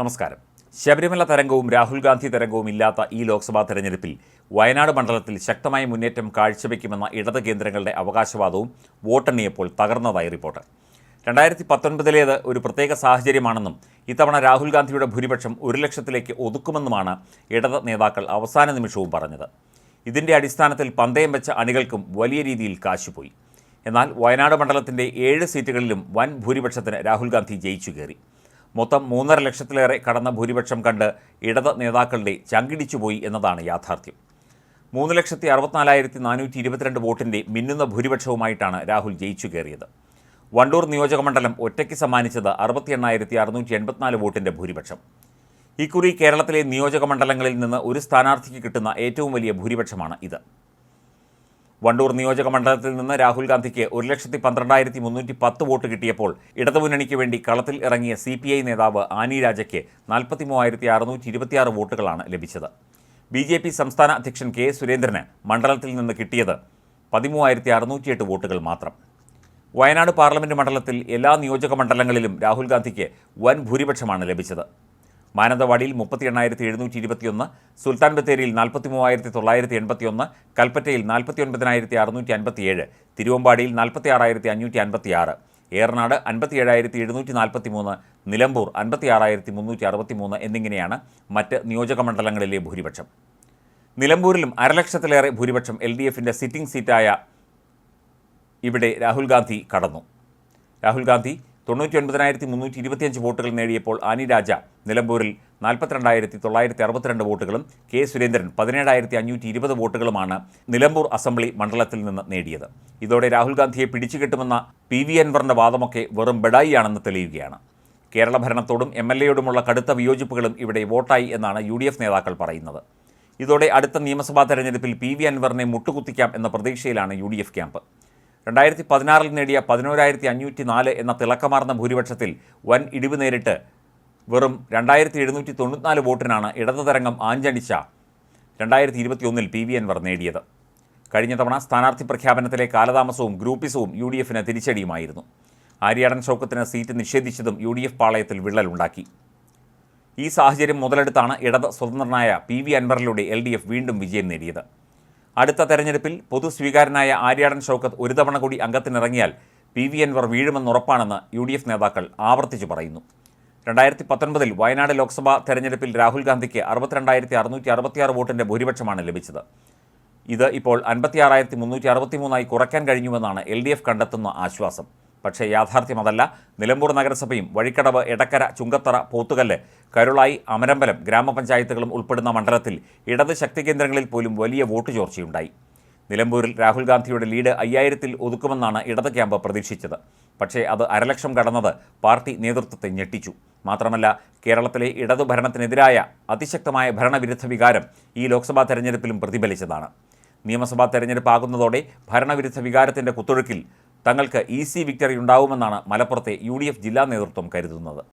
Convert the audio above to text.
നമസ്കാരം. ശബരിമല തരംഗവും രാഹുൽ ഗാന്ധി തരംഗവും ഇല്ലാത്ത ഈ ലോക്സഭാ തെരഞ്ഞെടുപ്പിൽ വയനാട് മണ്ഡലത്തിൽ ശക്തമായ മുന്നേറ്റം കാഴ്ചവെക്കുമെന്ന ഇടത് കേന്ദ്രങ്ങളുടെ അവകാശവാദവും വോട്ടെണ്ണിയപ്പോൾ തകർന്നതായി റിപ്പോർട്ട്. രണ്ടായിരത്തി പത്തൊൻപതിലേത് ഒരു പ്രത്യേക സാഹചര്യമാണെന്നും ഇത്തവണ രാഹുൽ ഗാന്ധിയുടെ ഭൂരിപക്ഷം ഒരു ലക്ഷത്തിലേക്ക് ഒതുക്കുമെന്നുമാണ് ഇടത് നേതാക്കൾ അവസാന നിമിഷവും പറഞ്ഞത്. ഇതിന്റെ അടിസ്ഥാനത്തിൽ പന്തയം വെച്ച അണികൾക്കും വലിയ രീതിയിൽ കാശുപോയി. എന്നാൽ വയനാട് മണ്ഡലത്തിന്റെ ഏഴ് സീറ്റുകളിലും വൻ ഭൂരിപക്ഷത്തിന് രാഹുൽ ഗാന്ധി ജയിച്ചു കയറി. മൊത്തം മൂന്നര ലക്ഷത്തിലേറെ കടന്ന ഭൂരിപക്ഷം കണ്ട് ഇടത് നേതാക്കളുടെ ചങ്കിടിച്ചുപോയി എന്നതാണ് യാഥാർത്ഥ്യം. മൂന്ന് ലക്ഷത്തി അറുപത്തിനാലായിരത്തി നാനൂറ്റി ഇരുപത്തിരണ്ട് വോട്ടിന്റെ മിന്നുന്ന ഭൂരിപക്ഷവുമായിട്ടാണ് രാഹുൽ ജയിച്ചു കയറിയത്. വണ്ടൂർ നിയോജകമണ്ഡലം ഒറ്റയ്ക്ക് സമ്മാനിച്ചത് അറുപത്തി എണ്ണായിരത്തി അറുന്നൂറ്റി എൺപത്തിനാല് വോട്ടിന്റെ ഭൂരിപക്ഷം. ഇക്കുറി കേരളത്തിലെ നിയോജക മണ്ഡലങ്ങളിൽ നിന്ന് ഒരു സ്ഥാനാർത്ഥിക്ക് കിട്ടുന്ന ഏറ്റവും വലിയ ഭൂരിപക്ഷമാണ് ഇത്. വണ്ടൂർ നിയോജക മണ്ഡലത്തിൽ നിന്ന് രാഹുൽ ഗാന്ധിക്ക് ഒരു ലക്ഷത്തി പന്ത്രണ്ടായിരത്തി മുന്നൂറ്റി പത്ത് വോട്ട് കിട്ടിയപ്പോൾ ഇടതുമുന്നണിക്ക് വേണ്ടി കളത്തിൽ ഇറങ്ങിയ സി പി ഐ നേതാവ് ആനി രാജയ്ക്ക് നാൽപ്പത്തി മൂവായിരത്തി അറുന്നൂറ്റി ഇരുപത്തിയാറ് വോട്ടുകളാണ് ലഭിച്ചത്. ബി ജെ പി സംസ്ഥാന അധ്യക്ഷൻ കെ സുരേന്ദ്രന് മണ്ഡലത്തിൽ നിന്ന് കിട്ടിയത് പതിമൂവായിരത്തി അറുന്നൂറ്റിയെട്ട് വോട്ടുകൾ മാത്രം. വയനാട് പാർലമെന്റ് മണ്ഡലത്തിൽ എല്ലാ നിയോജക മണ്ഡലങ്ങളിലും രാഹുൽ ഗാന്ധിക്ക് വൻ ഭൂരിപക്ഷമാണ് ലഭിച്ചത്. മാനന്തവാടിയിൽ മുപ്പത്തി എണ്ണായിരത്തി എഴുന്നൂറ്റി ഇരുപത്തിയൊന്ന് സുൽത്താൻ ബത്തേരിയിൽ നാൽപ്പത്തി മൂവായിരത്തി തൊള്ളായിരത്തി എൺപത്തിയൊന്ന് കൽപ്പറ്റയിൽ നാൽപ്പത്തി ഒൻപതിനായിരത്തി അറുന്നൂറ്റി അൻപത്തിയേഴ് തിരുവമ്പാടിയിൽ നാൽപ്പത്തി ആറായിരത്തി അഞ്ഞൂറ്റി അൻപത്തിയാറ് ഏറനാട് അൻപത്തി ഏഴായിരത്തി എഴുന്നൂറ്റി നാൽപ്പത്തി മൂന്ന് നിലമ്പൂർ അൻപത്തി ആറായിരത്തി മുന്നൂറ്റി അറുപത്തി മൂന്ന് എന്നിങ്ങനെയാണ് മറ്റ് നിയോജകമണ്ഡലങ്ങളിലെ ഭൂരിപക്ഷം. നിലമ്പൂരിലും അരലക്ഷത്തിലേറെ ഭൂരിപക്ഷം എൽ ഡി എഫിന്റെ സിറ്റിംഗ് സീറ്റായ ഇവിടെ രാഹുൽ ഗാന്ധി കടന്നു. രാഹുൽ ഗാന്ധി തൊണ്ണൂറ്റി ഒൻപതിനായിരത്തി മുന്നൂറ്റി ഇരുപത്തിയഞ്ച് വോട്ടുകൾ നേടിയപ്പോൾ ആനി രാജ നിലമ്പൂരിൽ നാൽപ്പത്തിരണ്ടായിരത്തി തൊള്ളായിരത്തി അറുപത്തിരണ്ട് വോട്ടുകളും കെ സുരേന്ദ്രൻ പതിനേഴായിരത്തി അഞ്ഞൂറ്റി ഇരുപത് വോട്ടുകളുമാണ് നിലമ്പൂർ അസംബ്ലി മണ്ഡലത്തിൽ നിന്ന് നേടിയത്. ഇതോടെ രാഹുൽ ഗാന്ധിയെ പിടിച്ചുകെട്ടുമെന്ന പി വി അൻവറിന്റെ വാദമൊക്കെ വെറും ബെഡായിയാണെന്ന് തെളിയുകയാണ്. കേരള ഭരണത്തോടും എം എൽ എയോടുമുള്ള കടുത്ത വിയോജിപ്പുകളും ഇവിടെ വോട്ടായി എന്നാണ് യു ഡി എഫ് നേതാക്കൾ പറയുന്നത്. ഇതോടെ അടുത്ത നിയമസഭാ തെരഞ്ഞെടുപ്പിൽ പി വി അൻവറിനെ മുട്ടുകുത്തിക്കാം എന്ന പ്രതീക്ഷയിലാണ് യു ഡി എഫ് ക്യാമ്പ്. രണ്ടായിരത്തി പതിനാറിൽ നേടിയ പതിനോരായിരത്തി അഞ്ഞൂറ്റി നാല് എന്ന തിളക്കമാർന്ന ഭൂരിപക്ഷത്തിൽ വൻ ഇടിവ് നേരിട്ട് വെറും രണ്ടായിരത്തി എഴുന്നൂറ്റി തൊണ്ണൂറ്റിനാല് വോട്ടിനാണ് ഇടതു തരംഗം ആഞ്ചടിച്ച രണ്ടായിരത്തി ഇരുപത്തിയൊന്നിൽ പി വി അൻവർ നേടിയത്. കഴിഞ്ഞ തവണ സ്ഥാനാർത്ഥി പ്രഖ്യാപനത്തിലെ കാലതാമസവും ഗ്രൂപ്പിസവും യു ഡി എഫിന് തിരിച്ചടിയുമായിരുന്നു. ആര്യാടൻ ഷൗക്കത്തിന് സീറ്റ് നിഷേധിച്ചതും യു ഡി എഫ് പാളയത്തിൽ വിള്ളലുണ്ടാക്കി. ഈ സാഹചര്യം മുതലെടുത്താണ് ഇടത് സ്വതന്ത്രനായ പി വി അൻവറിലൂടെ എൽ ഡി എഫ് വീണ്ടും വിജയം നേടിയത്. അടുത്ത തെരഞ്ഞെടുപ്പിൽ പൊതു സ്വീകാരനായ ആര്യാടൻ ഷൗക്കത്ത് ഒരു തവണ കൂടി അംഗത്തിനിറങ്ങിയാൽ പി വി അൻവർ വീഴുമെന്നുറപ്പാണെന്ന് യു ഡി എഫ് നേതാക്കൾ ആവർത്തിച്ചു പറയുന്നു. രണ്ടായിരത്തി പത്തൊൻപതിൽ വയനാട് ലോക്സഭാ തെരഞ്ഞെടുപ്പിൽ രാഹുൽ ഗാന്ധിക്ക് അറുപത്തിരണ്ടായിരത്തി അറുന്നൂറ്റി അറുപത്തിയാറ് വോട്ടിന്റെ ഭൂരിപക്ഷമാണ് ലഭിച്ചത്. ഇത് ഇപ്പോൾ അൻപത്തിയാറായിരത്തി മുന്നൂറ്റി അറുപത്തി മൂന്നായി കുറയ്ക്കാൻ കഴിഞ്ഞുവെന്നാണ് എൽ ഡി എഫ് കണ്ടെത്തുന്ന ആശ്വാസം. പക്ഷേ യാഥാർത്ഥ്യം അതല്ല. നിലമ്പൂർ നഗരസഭയും വഴിക്കടവ് എടക്കര ചുങ്കത്തറ പോത്തുകല്ല് കരുളായി അമരമ്പലം ഗ്രാമപഞ്ചായത്തുകളും ഉൾപ്പെടുന്ന മണ്ഡലത്തിൽ ഇടത് ശക്തി കേന്ദ്രങ്ങളിൽ പോലും വലിയ വോട്ട് ചോർച്ചയുണ്ടായി. നിലമ്പൂരിൽ രാഹുൽ ഗാന്ധിയുടെ ലീഡ് അയ്യായിരത്തിൽ ഒതുക്കുമെന്നാണ് ഇടത് ക്യാമ്പ് പ്രതീക്ഷിച്ചത്. പക്ഷേ അത് അരലക്ഷം കടന്നത് പാർട്ടി നേതൃത്വത്തെ ഞെട്ടിച്ചു. മാത്രമല്ല കേരളത്തിലെ ഇടതു ഭരണത്തിനെതിരായ അതിശക്തമായ ഭരണവിരുദ്ധ വികാരം ഈ ലോക്സഭാ തെരഞ്ഞെടുപ്പിലും പ്രതിഫലിച്ചതാണ്. നിയമസഭാ തെരഞ്ഞെടുപ്പാകുന്നതോടെ ഭരണവിരുദ്ധ വികാരത്തിന്റെ കുത്തൊഴുക്കിൽ തങ്ങൾക്ക് ഈസി വിക്ടറി ഉണ്ടാവുമെന്നാണ് മലപ്പുറത്തെ യു ജില്ലാ നേതൃത്വം കരുതുന്നത്.